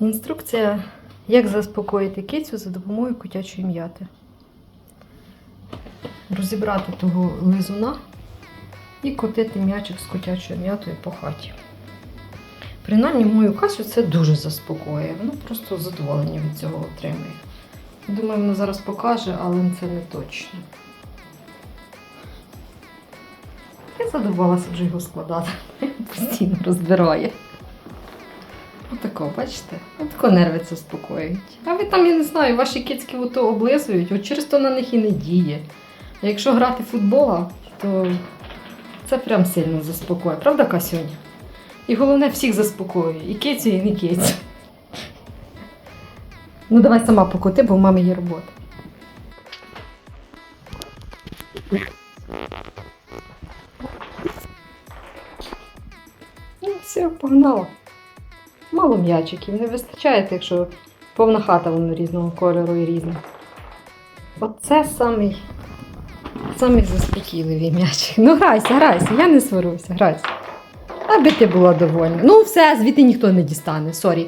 Інструкція, як заспокоїти кицю за допомогою котячої м'яти. Розібрати того лизуна і котити м'ячик з котячою м'ятою по хаті. Принаймні, мою Касю це дуже заспокоює. Вона просто задоволення від цього отримує. Думаю, вона зараз покаже, але це не точно. Я задоволилася вже його складати. Постійно розбирає. Отако, бачите? Отако нерви це спокоюють. А ви там, я не знаю, ваші кицьки ото облизують, от через то на них і не діє. А якщо грати в футбола, то це прям сильно заспокоює. Правда, Касюня? І головне всіх заспокоює. І кицю, і не кицю. Ну давай сама покоти, бо в мами є робота. Ну, все, погнала. Мало м'ячиків, не вистачає, тих, що повна хата воно різного кольору і різна. Оце самий, самий заспокійливий м'ячик. Ну грайся, грайся, я не сваруся, грайся. Аби ти була довольна. Ну все, звідти ніхто не дістане, сорі.